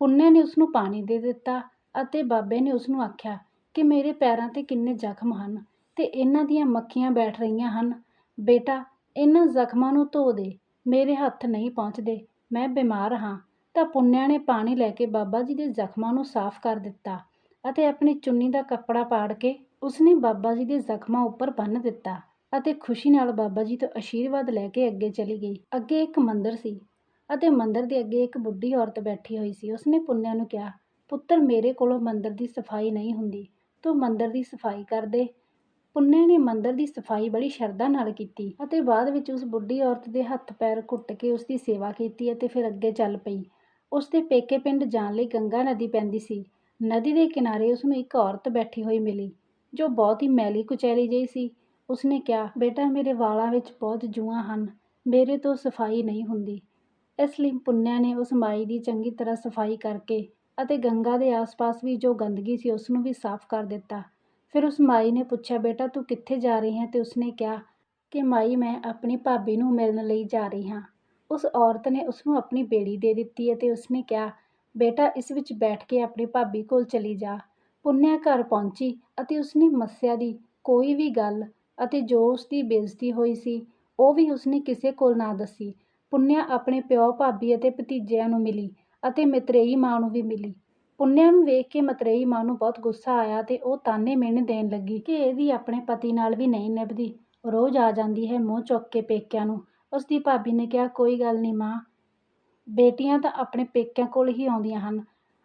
ਪੁੰਨਿਆ ਨੇ ਉਸ ਨੂੰ ਪਾਣੀ ਦੇ ਦਿੱਤਾ ਅਤੇ ਬਾਬੇ ਨੇ ਉਸ ਨੂੰ ਆਖਿਆ ਕਿ ਮੇਰੇ ਪੈਰਾਂ 'ਤੇ ਕਿੰਨੇ ਜ਼ਖਮ ਹਨ ਤੇ ਇਹਨਾਂ ਦੀਆਂ ਮੱਖੀਆਂ ਬੈਠ ਰਹੀਆਂ ਹਨ। ਬੇਟਾ, ਇਹਨਾਂ ਜ਼ਖਮਾਂ ਨੂੰ ਧੋ ਦੇ, ਮੇਰੇ ਹੱਥ ਨਹੀਂ ਪਹੁੰਚਦੇ, ਮੈਂ ਬਿਮਾਰ ਹਾਂ। ਤਾਂ ਪੁੰਨਿਆ ਨੇ ਪਾਣੀ ਲੈ ਕੇ ਬਾਬਾ ਜੀ ਦੇ ਜ਼ਖਮਾਂ ਨੂੰ ਸਾਫ਼ ਕਰ ਦਿੱਤਾ ਅਤੇ ਆਪਣੀ ਚੁੰਨੀ ਦਾ ਕੱਪੜਾ ਪਾੜ ਕੇ ਉਸਨੇ ਬਾਬਾ ਜੀ ਦੇ ਜ਼ਖਮਾਂ ਉੱਪਰ ਬੰਨ੍ਹ ਦਿੱਤਾ। ਅਤੇ ਖੁਸ਼ੀ ਨਾਲ ਬਾਬਾ ਜੀ ਤੋਂ ਆਸ਼ੀਰਵਾਦ ਲੈ ਕੇ ਅੱਗੇ ਚਲੀ ਗਈ। ਅੱਗੇ ਇੱਕ ਮੰਦਰ ਸੀ ਅਤੇ ਮੰਦਰ ਦੇ ਅੱਗੇ ਇੱਕ ਬੁੱਢੀ ਔਰਤ ਬੈਠੀ ਹੋਈ ਸੀ। ਉਸਨੇ ਪੁੰਨਿਆ ਨੂੰ ਕਿਹਾ, ਪੁੱਤਰ, ਮੇਰੇ ਕੋਲੋਂ ਮੰਦਰ ਦੀ ਸਫ਼ਾਈ ਨਹੀਂ ਹੁੰਦੀ। ਤੂੰ ਮੰਦਰ ਦੀ ਸਫ਼ਾਈ ਕਰ ਦੇ। ਪੁੰਨਿਆ ਨੇ ਮੰਦਰ ਦੀ ਸਫ਼ਾਈ ਬੜੀ ਸ਼ਰਧਾ ਨਾਲ ਕੀਤੀ ਅਤੇ ਬਾਅਦ ਵਿੱਚ ਉਸ ਬੁੱਢੀ ਔਰਤ ਦੇ ਹੱਥ ਪੈਰ ਘੁੱਟ ਕੇ ਉਸ ਦੀ ਸੇਵਾ ਕੀਤੀ ਅਤੇ ਫਿਰ ਅੱਗੇ ਚੱਲ ਪਈ। ਉਸ ਦੇ ਪੇਕੇ ਪਿੰਡ ਜਾਣ ਲਈ ਗੰਗਾ ਨਦੀ ਪੈਂਦੀ ਸੀ। ਨਦੀ ਦੇ ਕਿਨਾਰੇ ਉਸ ਨੂੰ ਇੱਕ ਔਰਤ ਬੈਠੀ ਹੋਈ ਮਿਲੀ, ਜੋ ਬਹੁਤ ਹੀ ਮੈਲੀ ਕੁਚੈਲੀ ਜਿਹੀ ਸੀ। ਉਸਨੇ ਕਿਹਾ, ਬੇਟਾ, ਮੇਰੇ ਵਾਲਾਂ ਵਿੱਚ ਬਹੁਤ ਜੂਆਂ ਹਨ। ਮੇਰੇ ਤੋਂ ਸਫ਼ਾਈ ਨਹੀਂ ਹੁੰਦੀ। ਇਸ ਲਈ ਪੁੰਨਿਆ ਨੇ ਉਸ ਮਾਈ ਦੀ ਚੰਗੀ ਤਰ੍ਹਾਂ ਸਫ਼ਾਈ ਕਰਕੇ ਅਤੇ ਗੰਗਾ ਦੇ ਆਸ-ਪਾਸ ਵੀ ਜੋ ਗੰਦਗੀ ਸੀ ਉਸ ਨੂੰ ਵੀ ਸਾਫ਼ ਕਰ ਦਿੱਤਾ। ਫਿਰ ਉਸ ਮਾਈ ਨੇ ਪੁੱਛਿਆ, ਬੇਟਾ, ਤੂੰ ਕਿੱਥੇ ਜਾ ਰਹੀ ਹੈ? ਤੇ ਉਸਨੇ ਕਿਹਾ ਕਿ, ਮਾਈ, ਮੈਂ ਆਪਣੀ ਭਾਬੀ ਨੂੰ ਮਿਲਣ ਲਈ ਜਾ ਰਹੀ ਹਾਂ। ਉਸ ਔਰਤ ਨੇ ਉਸ ਨੂੰ ਆਪਣੀ ਬੇੜੀ ਦੇ ਦਿੱਤੀ ਅਤੇ ਉਸਨੇ ਕਿਹਾ, ਬੇਟਾ, ਇਸ ਵਿੱਚ ਬੈਠ ਕੇ ਆਪਣੀ ਭਾਬੀ ਕੋਲ ਚਲੀ ਜਾ। ਪੁੰਨਿਆ ਘਰ ਪਹੁੰਚੀ ਅਤੇ ਉਸਨੇ ਮੱਸਿਆ ਦੀ ਕੋਈ ਵੀ ਗੱਲ ਅਤੇ ਜੋ ਉਸ ਦੀ ਬੇਇੱਜ਼ਤੀ ਹੋਈ ਸੀ, ਉਹ ਵੀ ਉਸਨੇ ਕਿਸੇ ਕੋਲ ਨਾ ਦੱਸੀ। ਪੁੰਨਿਆ ਆਪਣੇ ਪਿਓ, ਭਾਬੀ ਅਤੇ ਭਤੀਜਿਆਂ ਨੂੰ ਮਿਲੀ ਅਤੇ ਮਤਰੇਈ ਮਾਂ ਨੂੰ ਵੀ ਮਿਲੀ। ਪੁੰਨਿਆ ਨੂੰ ਵੇਖ ਕੇ ਮਤਰੇਈ ਮਾਂ ਨੂੰ ਬਹੁਤ ਗੁੱਸਾ ਆਇਆ ਅਤੇ ਉਹ ਤਾਨੇ ਮਿਹਣੇ ਦੇਣ ਲੱਗੀ ਕਿ ਇਹ ਵੀ ਆਪਣੇ ਪਤੀ ਨਾਲ ਵੀ ਨਹੀਂ ਨਿਭਦੀ। ਰੋਜ਼ ਆ ਜਾਂਦੀ ਹੈ ਮੂੰਹ ਚੁੱਕ ਕੇ ਪੇਕਿਆਂ ਨੂੰ। ਉਸ ਦੀ ਭਾਬੀ ਨੇ ਕਿਹਾ, ਕੋਈ ਗੱਲ ਨਹੀਂ ਮਾਂ, ਬੇਟੀਆਂ ਤਾਂ ਆਪਣੇ ਪੇਕਿਆਂ ਕੋਲ ਹੀ ਆਉਂਦੀਆਂ ਹਨ।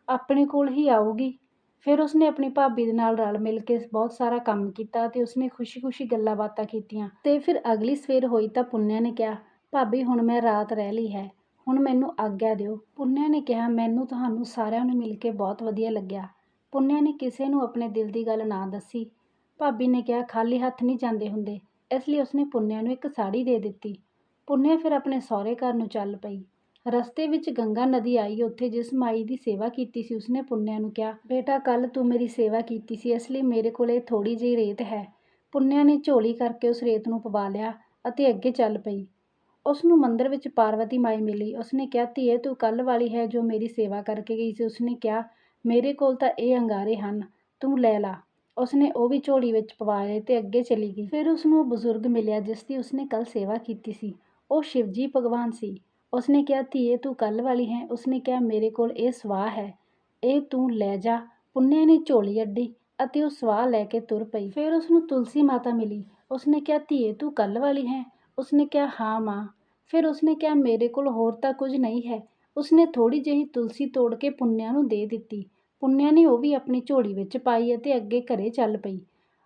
ਆਪਣੇ ਕੋਲ ਹੀ ਆਊਗੀ। ਫਿਰ ਉਸਨੇ ਆਪਣੀ ਭਾਬੀ ਦੇ ਨਾਲ ਰਲ ਮਿਲ ਕੇ ਬਹੁਤ ਸਾਰਾ ਕੰਮ ਕੀਤਾ ਅਤੇ ਉਸਨੇ ਖੁਸ਼ੀ-ਖੁਸ਼ੀ ਗੱਲਾਂ ਬਾਤਾਂ ਕੀਤੀਆਂ। ਅਤੇ ਫਿਰ ਅਗਲੀ ਸਵੇਰ ਹੋਈ ਤਾਂ ਪੁੰਨਿਆ ਨੇ ਕਿਹਾ, ਭਾਬੀ, ਹੁਣ ਮੈਂ ਰਾਤ ਰਹਿ ਲਈ ਹੈ। ਹੁਣ ਮੈਨੂੰ ਆਗਿਆ ਦਿਓ। ਪੁੰਨਿਆ ਨੇ ਕਿਹਾ, ਮੈਨੂੰ ਤੁਹਾਨੂੰ ਸਾਰਿਆਂ ਨੂੰ ਮਿਲ ਕੇ ਬਹੁਤ ਵਧੀਆ ਲੱਗਿਆ। ਪੁੰਨਿਆ ਨੇ ਕਿਸੇ ਨੂੰ ਆਪਣੇ ਦਿਲ ਦੀ ਗੱਲ ਨਾ ਦੱਸੀ। ਭਾਬੀ ਨੇ ਕਿਹਾ, ਖਾਲੀ ਹੱਥ ਨਹੀਂ ਜਾਂਦੇ ਹੁੰਦੇ। ਇਸ ਲਈ ਉਸਨੇ ਪੁੰਨਿਆ ਨੂੰ ਇੱਕ ਸਾੜੀ ਦੇ ਦਿੱਤੀ। ਪੁੰਨਿਆ ਫਿਰ ਆਪਣੇ ਸਹੁਰੇ ਘਰ ਨੂੰ ਚੱਲ ਪਈ। ਰਸਤੇ ਵਿੱਚ ਗੰਗਾ ਨਦੀ ਆਈ, ਉੱਥੇ ਜਿਸ ਮਾਈ ਦੀ ਸੇਵਾ ਕੀਤੀ ਸੀ, ਉਸਨੇ ਪੁੰਨਿਆ ਨੂੰ ਕਿਹਾ, ਬੇਟਾ ਕੱਲ ਤੂੰ ਮੇਰੀ ਸੇਵਾ ਕੀਤੀ ਸੀ, ਇਸ ਲਈ ਮੇਰੇ ਕੋਲ ਇਹ ਥੋੜੀ ਜਿਹੀ ਰੇਤ ਹੈ। ਪੁੰਨਿਆ ਨੇ ਝੋਲੀ ਕਰਕੇ ਉਸ ਰੇਤ ਨੂੰ ਪਵਾ ਲਿਆ ਅਤੇ ਅੱਗੇ ਚੱਲ ਪਈ। ਉਸ ਨੂੰ ਮੰਦਰ ਵਿੱਚ ਪਾਰਵਤੀ ਮਾਈ ਮਿਲੀ। ਉਸਨੇ ਕਿਹਾ, ਧੀਏ, ਤੂੰ ਕੱਲ ਵਾਲੀ ਹੈ ਜੋ ਮੇਰੀ ਸੇਵਾ ਕਰਕੇ ਗਈ ਸੀ। ਉਸਨੇ ਕਿਹਾ, ਮੇਰੇ ਕੋਲ ਤਾਂ ਇਹ ਅੰਗਾਰੇ ਹਨ, ਤੂੰ ਲੈ ਲਾ। ਉਸਨੇ ਉਹ ਵੀ ਝੋਲੀ ਵਿੱਚ ਪਵਾ ਲਏ ਤੇ ਅੱਗੇ ਚਲੀ ਗਈ। ਫਿਰ ਉਸ ਨੂੰ ਬਜ਼ੁਰਗ ਮਿਲਿਆ, ਜਿਸ ਦੀ ਉਸਨੇ ਕੱਲ ਸੇਵਾ ਕੀਤੀ ਸੀ। ਉਹ ਸ਼ਿਵਜੀ ਭਗਵਾਨ ਸੀ। ਉਸਨੇ ਕਿਹਾ, ਧੀਏ, ਤੂੰ ਕੱਲ ਵਾਲੀ ਹੈ। ਉਸਨੇ ਕਿਹਾ, ਮੇਰੇ ਕੋਲ ਇਹ ਸਵਾਹ ਹੈ। ਇਹ ਤੂੰ ਲੈ ਜਾ। ਪੁੰਨਿਆ ਨੇ ਝੋਲੀ ਅੱਡੀ ਅਤੇ ਉਹ ਸਵਾਹ ਲੈ ਕੇ ਤੁਰ ਪਈ। ਫਿਰ ਉਸਨੂੰ ਤੁਲਸੀ ਮਾਤਾ ਮਿਲੀ। ਉਸਨੇ ਕਿਹਾ, ਧੀਏ, ਤੂੰ ਕੱਲ ਵਾਲੀ ਹੈ? ਉਸਨੇ ਕਿਹਾ, ਹਾਂ, ਮਾਂ। ਫਿਰ ਉਸਨੇ ਕਿਹਾ, ਮੇਰੇ ਕੋਲ ਹੋਰ ਤਾਂ ਕੁਝ ਨਹੀਂ ਹੈ। ਉਸਨੇ ਥੋੜੀ ਜਿਹੀ ਤੁਲਸੀ ਤੋੜ ਕੇ ਪੁੰਨਿਆ ਨੂੰ ਦੇ ਦਿੱਤੀ। ਪੁੰਨਿਆ ਨੇ ਉਹ ਵੀ ਆਪਣੀ ਝੋਲੀ ਵਿੱਚ ਪਾਈ ਅਤੇ ਅੱਗੇ ਘਰੇ ਚੱਲ ਪਈ।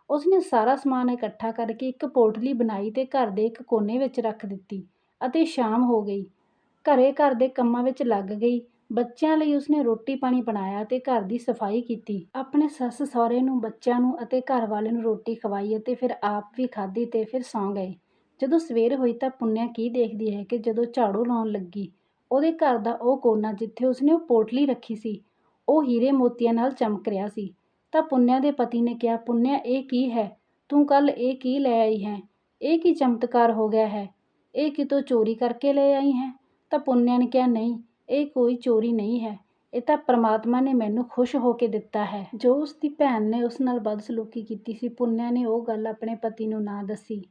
ਉਸਨੇ ਸਾਰਾ ਸਮਾਨ ਇਕੱਠਾ ਕਰਕੇ ਇੱਕ ਪੋਟਲੀ ਬਣਾਈ ਤੇ ਘਰ ਦੇ ਇੱਕ ਕੋਨੇ ਵਿੱਚ ਰੱਖ ਦਿੱਤੀ ਅਤੇ ਸ਼ਾਮ ਹੋ ਗਈ। ਘਰੇ ਘਰ ਦੇ ਕੰਮਾਂ ਵਿੱਚ ਲੱਗ ਗਈ। ਬੱਚਿਆਂ ਲਈ ਉਸਨੇ ਰੋਟੀ ਪਾਣੀ ਬਣਾਇਆ ਤੇ ਘਰ ਦੀ ਸਫ਼ਾਈ ਕੀਤੀ। ਆਪਣੇ ਸੱਸ ਸਹੁਰੇ ਨੂੰ, ਬੱਚਿਆਂ ਨੂੰ ਅਤੇ ਘਰ ਵਾਲੇ ਨੂੰ ਰੋਟੀ ਖਵਾਈ ਅਤੇ ਫਿਰ ਆਪ ਵੀ ਖਾਧੀ ਤੇ ਫਿਰ ਸੌਂ ਗਏ। ਜਦੋਂ ਸਵੇਰ ਹੋਈ ਤਾਂ ਪੁੰਨਿਆ ਕੀ ਦੇਖਦੀ ਹੈ ਕਿ ਜਦੋਂ ਝਾੜੂ ਲਾਉਣ ਲੱਗੀ, ਉਹਦੇ ਘਰ ਦਾ ਉਹ ਕੋਨਾ ਜਿੱਥੇ ਉਸਨੇ ਉਹ ਪੋਟਲੀ ਰੱਖੀ ਸੀ, ਉਹ ਹੀਰੇ ਮੋਤੀਆਂ ਨਾਲ ਚਮਕ ਰਿਹਾ ਸੀ। ਤਾਂ ਪੁੰਨਿਆ ਦੇ ਪਤੀ ਨੇ ਕਿਹਾ, ਪੁੰਨਿਆ, ਇਹ ਕੀ ਹੈ? ਤੂੰ ਕੱਲ ਇਹ ਕੀ ਲੈ ਆਈ ਹੈ? ਇਹ ਕੀ ਚਮਤਕਾਰ ਹੋ ਗਿਆ ਹੈ? ਇਹ ਕਿਤੋਂ ਚੋਰੀ ਕਰਕੇ ਲੈ ਆਈ ਹੈ? ਤਾਂ ਪੁੰਨਿਆ ਨੇ ਕਿਹਾ, ਨਹੀਂ, ਇਹ ਕੋਈ ਚੋਰੀ ਨਹੀਂ ਹੈ। ਇਹ ਤਾਂ ਪਰਮਾਤਮਾ ਨੇ ਮੈਨੂੰ ਖੁਸ਼ ਹੋ ਕੇ ਦਿੱਤਾ ਹੈ। ਜੋ ਉਸ ਦੀ ਭੈਣ ਨੇ ਉਸ ਨਾਲ ਬਦਸਲੂਕੀ ਕੀਤੀ ਸੀ, ਪੁੰਨਿਆ ਨੇ ਉਹ ਗੱਲ ਆਪਣੇ ਪਤੀ ਨੂੰ ਨਾ ਦੱਸੀ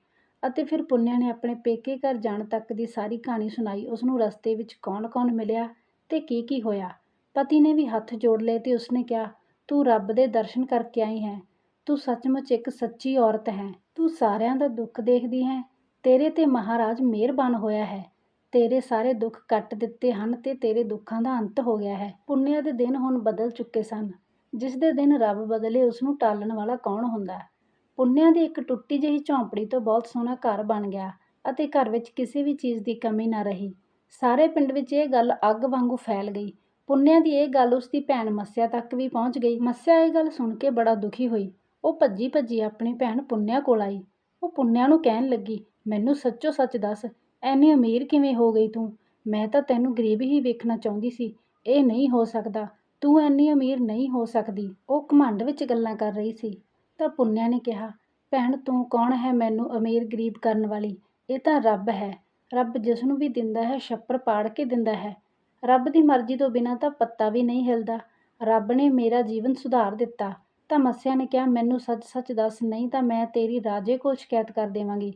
ਅਤੇ ਫਿਰ ਪੁੰਨਿਆ ਨੇ ਆਪਣੇ ਪੇਕੇ ਘਰ ਜਾਣ ਤੱਕ ਦੀ ਸਾਰੀ ਕਹਾਣੀ ਸੁਣਾਈ। ਉਸ ਨੂੰ ਰਸਤੇ ਵਿੱਚ ਕੌਣ-ਕੌਣ ਮਿਲਿਆ ਤੇ ਕੀ-ਕੀ ਹੋਇਆ? ਪਤੀ ਨੇ ਵੀ ਹੱਥ ਜੋੜ ਲਏ ਤੇ ਉਸਨੇ ਕਿਹਾ, ਤੂੰ ਰੱਬ ਦੇ ਦਰਸ਼ਨ ਕਰਕੇ ਆਈ ਹੈ। ਤੂੰ ਸੱਚਮੁੱਚ ਇੱਕ ਸੱਚੀ ਔਰਤ ਹੈ। ਤੂੰ ਸਾਰਿਆਂ ਦਾ ਦੁੱਖ ਦੇਖਦੀ ਹੈ। ਤੇਰੇ ਤੇ ਮਹਾਰਾਜ ਮਿਹਰਬਾਨ ਹੋਇਆ ਹੈ। ਤੇਰੇ ਸਾਰੇ ਦੁੱਖ ਕੱਟ ਦਿੱਤੇ ਹਨ ਤੇ ਤੇਰੇ ਦੁੱਖਾਂ ਦਾ ਅੰਤ ਹੋ ਗਿਆ ਹੈ। ਪੁੰਨਿਆ ਦੇ ਦਿਨ ਹੁਣ ਬਦਲ ਚੁੱਕੇ ਸਨ। ਜਿਸ ਦੇ ਦਿਨ ਰੱਬ ਬਦਲੇ ਉਸ ਨੂੰ ਟਾਲਣ ਵਾਲਾ ਕੌਣ ਹੁੰਦਾ ਪੁੰਨਿਆ ਦੀ ਇੱਕ ਟੁੱਟੀ ਜਿਹੀ ਝੌਂਪੜੀ ਤੋਂ ਬਹੁਤ ਸੋਹਣਾ ਘਰ ਬਣ ਗਿਆ ਅਤੇ ਘਰ ਵਿੱਚ ਕਿਸੇ ਵੀ ਚੀਜ਼ ਦੀ ਕਮੀ ਨਾ ਰਹੀ। ਸਾਰੇ ਪਿੰਡ ਵਿੱਚ ਇਹ ਗੱਲ ਅੱਗ ਵਾਂਗੂ ਫੈਲ ਗਈ। ਪੁੰਨਿਆ ਦੀ ਇਹ ਗੱਲ ਉਸ ਦੀ ਭੈਣ ਮੱਸਿਆ ਤੱਕ ਵੀ ਪਹੁੰਚ ਗਈ। ਮੱਸਿਆ ਇਹ ਗੱਲ ਸੁਣ ਕੇ ਬੜਾ ਦੁਖੀ ਹੋਈ। ਉਹ ਭੱਜੀ ਭੱਜੀ ਆਪਣੀ ਭੈਣ ਪੁੰਨਿਆ ਕੋਲ ਆਈ। ਉਹ ਪੁੰਨਿਆ ਨੂੰ ਕਹਿਣ ਲੱਗੀ, ਮੈਨੂੰ ਸੱਚੋ ਸੱਚ ਦੱਸ ਐਨੀ ਅਮੀਰ ਕਿਵੇਂ ਹੋ ਗਈ ਤੂੰ? ਮੈਂ ਤਾਂ ਤੈਨੂੰ ਗਰੀਬ ਹੀ ਵੇਖਣਾ ਚਾਹੁੰਦੀ ਸੀ। ਇਹ ਨਹੀਂ ਹੋ ਸਕਦਾ। ਤੂੰ ਐਨੀ ਅਮੀਰ ਨਹੀਂ ਹੋ ਸਕਦੀ। ਉਹ ਘਮੰਡ ਵਿੱਚ ਗੱਲਾਂ ਕਰ ਰਹੀ ਸੀ। ਤਾਂ ਪੁੰਨਿਆ ਨੇ ਕਿਹਾ, ਭੈਣ, ਤੂੰ ਕੌਣ ਹੈ ਮੈਨੂੰ ਅਮੀਰ ਗਰੀਬ ਕਰਨ ਵਾਲੀ? ਇਹ ਤਾਂ ਰੱਬ ਹੈ। ਰੱਬ ਜਿਸ ਨੂੰ ਵੀ ਦਿੰਦਾ ਹੈ ਛੱਪਰ ਪਾੜ ਕੇ ਦਿੰਦਾ ਹੈ। ਰੱਬ ਦੀ ਮਰਜ਼ੀ ਤੋਂ ਬਿਨਾਂ ਤਾਂ ਪੱਤਾ ਵੀ ਨਹੀਂ ਹਿਲਦਾ। ਰੱਬ ਨੇ ਮੇਰਾ ਜੀਵਨ ਸੁਧਾਰ ਦਿੱਤਾ। ਤਾਂ ਮੱਸਿਆ ਨੇ ਕਿਹਾ, ਮੈਨੂੰ ਸੱਚ-ਸੱਚ ਦੱਸ, ਨਹੀਂ ਤਾਂ ਮੈਂ ਤੇਰੀ ਰਾਜੇ ਕੋਲ ਸ਼ਿਕਾਇਤ ਕਰ ਦੇਵਾਂਗੀ।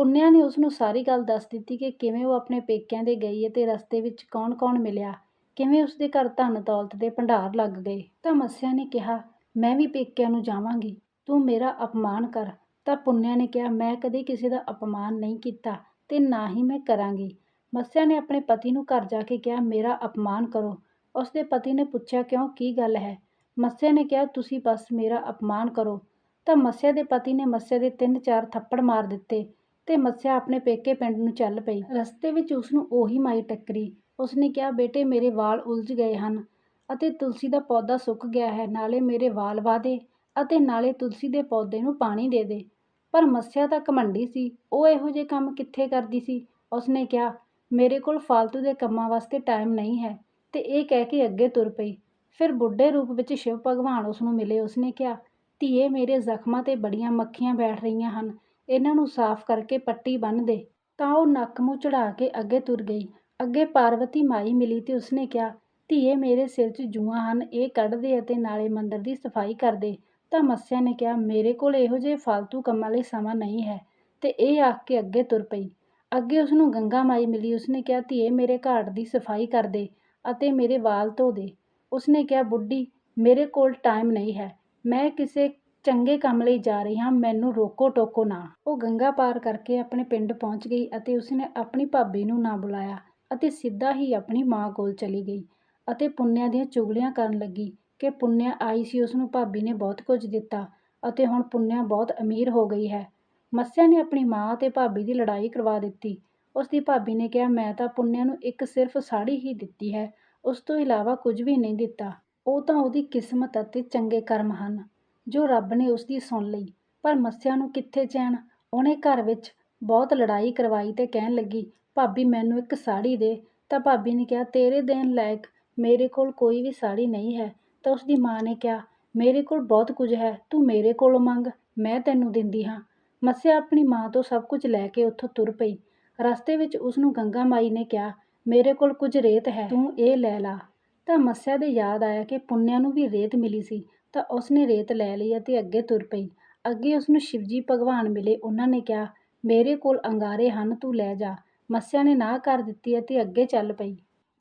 ਪੁੰਨਿਆ ਨੇ ਉਸ ਨੂੰ ਸਾਰੀ ਗੱਲ ਦੱਸ ਦਿੱਤੀ ਕਿ ਕਿਵੇਂ ਉਹ ਆਪਣੇ ਪੇਕਿਆਂ ਦੇ ਗਈ ਅਤੇ ਰਸਤੇ ਵਿੱਚ ਕੌਣ-ਕੌਣ ਮਿਲਿਆ, ਕਿਵੇਂ ਉਸ ਦੇ ਘਰ ਧਨ ਦੌਲਤ ਦੇ ਭੰਡਾਰ ਲੱਗ ਗਏ। ਤਾਂ ਮੱਸਿਆ ਨੇ ਕਿਹਾ, ਮੈਂ ਵੀ ਪੇਕਿਆਂ ਨੂੰ ਜਾਵਾਂਗੀ, ਤੂੰ ਮੇਰਾ ਅਪਮਾਨ ਕਰ। ਤਾਂ ਪੁੰਨਿਆ ਨੇ ਕਿਹਾ, ਮੈਂ ਕਦੇ ਕਿਸੇ ਦਾ ਅਪਮਾਨ ਨਹੀਂ ਕੀਤਾ ਤੇ ਨਾ ਹੀ ਮੈਂ ਕਰਾਂਗੀ। ਮੱਸਿਆ ਨੇ ਆਪਣੇ ਪਤੀ ਨੂੰ ਘਰ ਜਾ ਕੇ ਕਿਹਾ, ਮੇਰਾ ਅਪਮਾਨ ਕਰੋ। ਉਸ ਦੇ ਪਤੀ ਨੇ ਪੁੱਛਿਆ, ਕਿਉਂ? ਕੀ ਗੱਲ ਹੈ? ਮੱਸਿਆ ਨੇ ਕਿਹਾ, ਤੁਸੀਂ ਬਸ ਮੇਰਾ ਅਪਮਾਨ ਕਰੋ। ਤਾਂ ਮੱਸਿਆ ਦੇ ਪਤੀ ਨੇ ਮੱਸਿਆ ਦੇ ਤਿੰਨ ਚਾਰ ਥੱਪੜ ਮਾਰ ਦਿੱਤੇ ਤੇ ਮੱਸਿਆ ਆਪਣੇ ਪੇਕੇ ਪਿੰਡ ਨੂੰ ਚੱਲ ਪਈ। ਰਸਤੇ ਵਿੱਚ ਉਸਨੂੰ ਉਹੀ ਮਾਈ ਟੱਕਰੀ। ਉਸਨੇ ਕਿਹਾ, ਬੇਟੇ, ਮੇਰੇ ਵਾਲ ਉਲਝ ਗਏ ਹਨ ਅਤੇ ਤੁਲਸੀ ਦਾ ਪੌਦਾ ਸੁੱਕ ਗਿਆ ਹੈ। ਨਾਲੇ ਮੇਰੇ ਵਾਲ ਵਾਹ ਦੇ ਅਤੇ ਨਾਲੇ ਤੁਲਸੀ ਦੇ ਪੌਦੇ ਨੂੰ ਪਾਣੀ ਦੇ ਦੇ। ਪਰ ਮੱਸਿਆ ਤਾਂ ਘਮੰਡੀ ਸੀ। ਉਹ ਇਹੋ ਜਿਹੇ ਕੰਮ ਕਿੱਥੇ ਕਰਦੀ ਸੀ? ਉਸਨੇ ਕਿਹਾ, ਮੇਰੇ ਕੋਲ ਫਾਲਤੂ ਦੇ ਕੰਮਾਂ ਵਾਸਤੇ ਟਾਈਮ ਨਹੀਂ ਹੈ। ਤੇ ਇਹ ਕਹਿ ਕੇ ਅੱਗੇ ਤੁਰ ਪਈ। ਫਿਰ ਬੁੱਢੇ ਰੂਪ ਵਿੱਚ ਸ਼ਿਵ ਭਗਵਾਨ ਉਸਨੂੰ ਮਿਲੇ। ਉਸਨੇ ਕਿਹਾ, ਧੀਏ, ਮੇਰੇ ਜ਼ਖਮਾਂ ਤੇ ਬੜੀਆਂ ਮੱਖੀਆਂ ਬੈਠ ਰਹੀਆਂ ਹਨ। ਇਹਨਾਂ ਨੂੰ ਸਾਫ਼ ਕਰਕੇ ਪੱਟੀ ਬੰਨ੍ਹ ਦੇ। ਤਾਂ ਉਹ ਨੱਕ ਮੂੰਹ ਚੜਾ ਕੇ ਅੱਗੇ ਤੁਰ ਗਈ। ਅੱਗੇ ਪਾਰਵਤੀ ਮਾਈ ਮਿਲੀ ਤੇ ਉਸਨੇ ਕਿਹਾ, ਧੀਏ, ਮੇਰੇ ਸਿਰ 'ਚ ਜੂਆਂ ਹਨ, ਇਹ ਕੱਢ ਦੇ ਅਤੇ ਨਾਲੇ ਮੰਦਰ ਦੀ ਸਫ਼ਾਈ ਕਰ ਦੇ। ਤਾਂ ਮੱਸਿਆ ਨੇ ਕਿਹਾ, ਮੇਰੇ ਕੋਲ ਇਹੋ ਜਿਹੇ ਫਾਲਤੂ ਕੰਮਾਂ ਲਈ ਸਮਾਂ ਨਹੀਂ ਹੈ। ਤੇ ਇਹ ਆਖ ਕੇ ਅੱਗੇ ਤੁਰ ਪਈ। ਅੱਗੇ ਉਸਨੂੰ ਗੰਗਾ ਮਾਈ ਮਿਲੀ। ਉਸਨੇ ਕਿਹਾ, ਧੀਏ, ਮੇਰੇ ਘਾਟ ਦੀ ਸਫ਼ਾਈ ਕਰ ਦੇ ਅਤੇ ਮੇਰੇ ਵਾਲ ਧੋ ਦੇ। ਉਸਨੇ ਕਿਹਾ, ਬੁੱਢੀ, ਮੇਰੇ ਕੋਲ ਟਾਈਮ ਨਹੀਂ ਹੈ। ਮੈਂ ਕਿਸੇ ਚੰਗੇ ਕੰਮ ਲਈ ਜਾ ਰਹੀ ਹਾਂ, ਮੈਨੂੰ ਰੋਕੋ ਟੋਕੋ ਨਾ। ਉਹ ਗੰਗਾ ਪਾਰ ਕਰਕੇ ਆਪਣੇ ਪਿੰਡ ਪਹੁੰਚ ਗਈ ਅਤੇ ਉਸਨੇ ਆਪਣੀ ਭਾਬੀ ਨੂੰ ਨਾ ਬੁਲਾਇਆ ਅਤੇ ਸਿੱਧਾ ਹੀ ਆਪਣੀ ਮਾਂ ਕੋਲ ਚਲੀ ਗਈ ਅਤੇ ਪੁੰਨਿਆ ਦੀਆਂ ਚੁਗਲੀਆਂ ਕਰਨ ਲੱਗੀ ਕਿ ਪੁੰਨਿਆ ਆਈ ਸੀ ਉਸ ਨੂੰ ਭਾਬੀ ਨੇ ਬਹੁਤ ਕੁਝ ਦਿੱਤਾ ਅਤੇ ਹੁਣ ਪੁੰਨਿਆ ਬਹੁਤ ਅਮੀਰ ਹੋ ਗਈ ਹੈ। ਮੱਸਿਆ ਨੇ ਆਪਣੀ ਮਾਂ ਅਤੇ ਭਾਬੀ ਦੀ ਲੜਾਈ ਕਰਵਾ ਦਿੱਤੀ। ਉਸ ਦੀ ਭਾਬੀ ਨੇ ਕਿਹਾ, ਮੈਂ ਤਾਂ ਪੁੰਨਿਆ ਨੂੰ ਇੱਕ ਸਿਰਫ ਸਾੜੀ ਹੀ ਦਿੱਤੀ ਹੈ, ਉਸ ਤੋਂ ਇਲਾਵਾ ਕੁਝ ਵੀ ਨਹੀਂ ਦਿੱਤਾ। ਉਹ ਤਾਂ ਉਹਦੀ ਕਿਸਮਤ ਅਤੇ ਚੰਗੇ ਕਰਮ ਹਨ। ਜੋ ਰੱਬ ਨੇ ਉਸ ਦੀ ਸੁਣ ਲਈ। ਪਰ ਮੱਸਿਆ ਨੂੰ ਕਿੱਥੇ ਚੈਨ? ਉਹਨੇ ਘਰ ਵਿੱਚ ਬਹੁਤ ਲੜਾਈ ਕਰਵਾਈ ਤੇ ਕਹਿਣ ਲੱਗੀ, ਭਾਬੀ, ਮੈਨੂੰ ਇੱਕ ਸਾੜੀ ਦੇ। ਤਾਂ ਭਾਬੀ ਨੇ ਕਿਹਾ, ਤੇਰੇ ਦੇਣ ਲਾਇਕ ਮੇਰੇ ਕੋਲ ਕੋਈ ਵੀ ਸਾੜੀ ਨਹੀਂ ਹੈ। ਤਾਂ ਉਸ ਦੀ ਮਾਂ ਨੇ ਕਿਹਾ, ਮੇਰੇ ਕੋਲ ਬਹੁਤ ਕੁਝ ਹੈ, ਤੂੰ ਮੇਰੇ ਕੋਲੋਂ ਮੰਗ, ਮੈਂ ਤੈਨੂੰ ਦਿੰਦੀ ਹਾਂ। ਮੱਸਿਆ ਆਪਣੀ ਮਾਂ ਤੋਂ ਸਭ ਕੁਝ ਲੈ ਕੇ ਉੱਥੋਂ ਤੁਰ ਪਈ। ਰਸਤੇ ਵਿੱਚ ਉਸ ਨੂੰ ਗੰਗਾ ਮਾਈ ਨੇ ਕਿਹਾ, ਮੇਰੇ ਕੋਲ ਕੁਝ ਰੇਤ ਹੈ, ਤੂੰ ਇਹ ਲੈ ਲਾ। ਤਾਂ ਮੱਸਿਆ ਦੇ ਯਾਦ ਆਇਆ ਕਿ ਪੁੰਨਿਆ ਨੂੰ ਵੀ ਰੇਤ ਮਿਲੀ ਸੀ। ਤਾਂ ਉਸਨੇ ਰੇਤ ਲੈ ਲਈ ਅਤੇ ਅੱਗੇ ਤੁਰ ਪਈ। ਅੱਗੇ ਉਸ ਨੂੰ ਸ਼ਿਵਜੀ ਭਗਵਾਨ ਮਿਲੇ। ਉਹਨਾਂ ਨੇ ਕਿਹਾ, ਮੇਰੇ ਕੋਲ ਅੰਗਾਰੇ ਹਨ, ਤੂੰ ਲੈ ਜਾ। ਮੱਸਿਆ ਨੇ ਨਾ ਕਰ ਦਿੱਤੀ ਅਤੇ ਅੱਗੇ ਚੱਲ ਪਈ।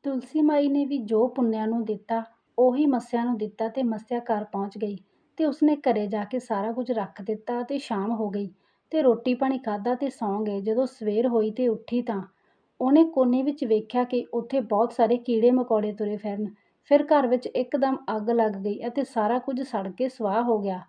ਤੁਲਸੀ ਮਾਈ ਨੇ ਵੀ ਜੋ ਪੁੰਨਿਆ ਨੂੰ ਦਿੱਤਾ, ਉਹੀ ਮੱਸਿਆ ਨੂੰ ਦਿੱਤਾ ਅਤੇ ਮੱਸਿਆ ਘਰ ਪਹੁੰਚ ਗਈ। ਅਤੇ ਉਸਨੇ ਘਰੇ ਜਾ ਕੇ ਸਾਰਾ ਕੁਝ ਰੱਖ ਦਿੱਤਾ ਅਤੇ ਸ਼ਾਮ ਹੋ ਗਈ ਅਤੇ ਰੋਟੀ ਪਾਣੀ ਖਾਧਾ ਅਤੇ ਸੌਂ ਗਏ। ਜਦੋਂ ਸਵੇਰ ਹੋਈ ਤੇ ਉੱਠੀ ਤਾਂ ਉਹਨੇ ਕੋਨੇ ਵਿੱਚ ਵੇਖਿਆ ਕਿ ਉੱਥੇ ਬਹੁਤ ਸਾਰੇ ਕੀੜੇ ਮਕੌੜੇ ਤੁਰੇ ਫਿਰਨ। ਫਿਰ ਘਰ ਵਿੱਚ ਇੱਕਦਮ ਅੱਗ ਲੱਗ ਗਈ ਅਤੇ ਸਾਰਾ ਕੁਝ ਸੜ ਕੇ ਸਵਾਹ ਹੋ ਗਿਆ।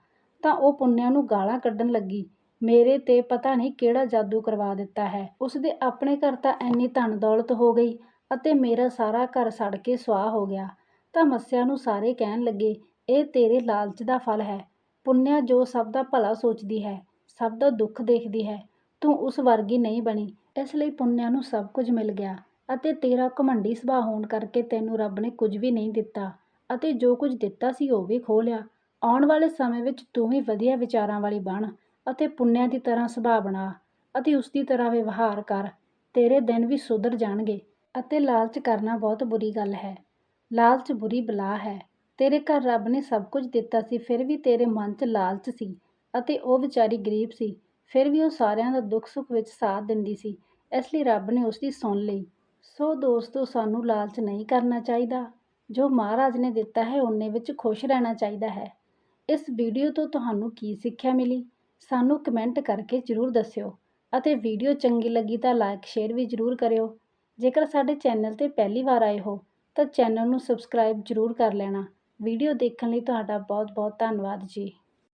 ਤਾਂ ਉਹ ਪੁੰਨਿਆ ਨੂੰ ਗਾਲਾਂ ਕੱਢਣ ਲੱਗੀ। ਮੇਰੇ ਤੇ ਪਤਾ ਨਹੀਂ ਕਿਹੜਾ ਜਾਦੂ ਕਰਵਾ ਦਿੱਤਾ ਹੈ। ਉਸ ਦੇ ਆਪਣੇ ਘਰ ਤਾਂ ਐਨੀ ਧਨ ਦੌਲਤ ਹੋ ਗਈ ਅਤੇ ਮੇਰਾ ਸਾਰਾ ਘਰ ਸੜ ਕੇ ਸੁਆਹ ਹੋ ਗਿਆ। ਤਾਂ ਮੱਸਿਆ ਨੂੰ ਸਾਰੇ ਕਹਿਣ ਲੱਗੇ, ਇਹ ਤੇਰੇ ਲਾਲਚ ਦਾ ਫਲ ਹੈ। ਪੁੰਨਿਆ ਜੋ ਸਭ ਦਾ ਭਲਾ ਸੋਚਦੀ ਹੈ, ਸਭ ਦਾ ਦੁੱਖ ਦੇਖਦੀ ਹੈ, ਤੂੰ ਉਸ ਵਰਗੀ ਨਹੀਂ ਬਣੀ। ਇਸ ਲਈ ਪੁੰਨਿਆ ਨੂੰ ਸਭ ਕੁਝ ਮਿਲ ਗਿਆ। ਅਤੇ ਤੇਰਾ ਘਮੰਡੀ ਸੁਭਾਅ ਹੋਣ ਕਰਕੇ ਤੈਨੂੰ ਰੱਬ ਨੇ ਕੁਝ ਵੀ ਨਹੀਂ ਦਿੱਤਾ ਅਤੇ ਜੋ ਕੁਝ ਦਿੱਤਾ ਸੀ ਉਹ ਵੀ ਖੋਹ ਲਿਆ। ਆਉਣ ਵਾਲੇ ਸਮੇਂ ਵਿੱਚ ਤੂੰ ਵੀ ਵਧੀਆ ਵਿਚਾਰਾਂ ਵਾਲੀ ਬਣ ਅਤੇ ਪੁੰਨਿਆ ਦੀ ਤਰ੍ਹਾਂ ਸੁਭਾਅ ਬਣਾ ਅਤੇ ਉਸ ਦੀ ਤਰ੍ਹਾਂ ਵਿਵਹਾਰ ਕਰ। ਤੇਰੇ ਦਿਨ ਵੀ ਸੁਧਰ ਜਾਣਗੇ ਅਤੇ ਲਾਲਚ ਕਰਨਾ ਬਹੁਤ ਬੁਰੀ ਗੱਲ ਹੈ। ਲਾਲਚ ਬੁਰੀ ਬਲਾ ਹੈ। ਤੇਰੇ ਘਰ ਰੱਬ ਨੇ ਸਭ ਕੁਝ ਦਿੱਤਾ ਸੀ, ਫਿਰ ਵੀ ਤੇਰੇ ਮਨ 'ਚ ਲਾਲਚ ਸੀ ਅਤੇ ਉਹ ਵਿਚਾਰੀ ਗਰੀਬ ਸੀ, ਫਿਰ ਵੀ ਉਹ ਸਾਰਿਆਂ ਦਾ ਦੁੱਖ ਸੁੱਖ ਵਿੱਚ ਸਾਥ ਦਿੰਦੀ ਸੀ। ਇਸ ਲਈ ਰੱਬ ਨੇ ਉਸ ਦੀ ਸੁਣ ਲਈ। ਸੋ ਦੋਸਤੋ, ਸਾਨੂੰ ਲਾਲਚ ਨਹੀਂ ਕਰਨਾ ਚਾਹੀਦਾ। ਜੋ ਮਹਾਰਾਜ ਨੇ ਦਿੱਤਾ ਹੈ, ਉਹਨੇ ਵਿੱਚ ਖੁਸ਼ ਰਹਿਣਾ ਚਾਹੀਦਾ ਹੈ। ਇਸ ਵੀਡੀਓ ਤੋਂ ਤੁਹਾਨੂੰ ਕੀ ਸਿੱਖਿਆ ਮਿਲੀ? ਸਾਨੂੰ ਕਮੈਂਟ ਕਰਕੇ ਜ਼ਰੂਰ ਦੱਸਿਓ ਅਤੇ ਵੀਡੀਓ ਚੰਗੀ ਲੱਗੀ ਤਾਂ ਲਾਈਕ, ਸ਼ੇਅਰ ਵੀ ਜ਼ਰੂਰ ਕਰਿਓ। ਜੇਕਰ ਸਾਡੇ ਚੈਨਲ 'ਤੇ ਪਹਿਲੀ ਵਾਰ ਆਏ ਹੋ, ਤਾਂ ਚੈਨਲ ਨੂੰ ਸਬਸਕ੍ਰਾਈਬ ਜ਼ਰੂਰ ਕਰ ਲੈਣਾ। ਵੀਡੀਓ ਦੇਖਣ ਲਈ ਤੁਹਾਡਾ ਬਹੁਤ ਬਹੁਤ ਧੰਨਵਾਦ ਜੀ।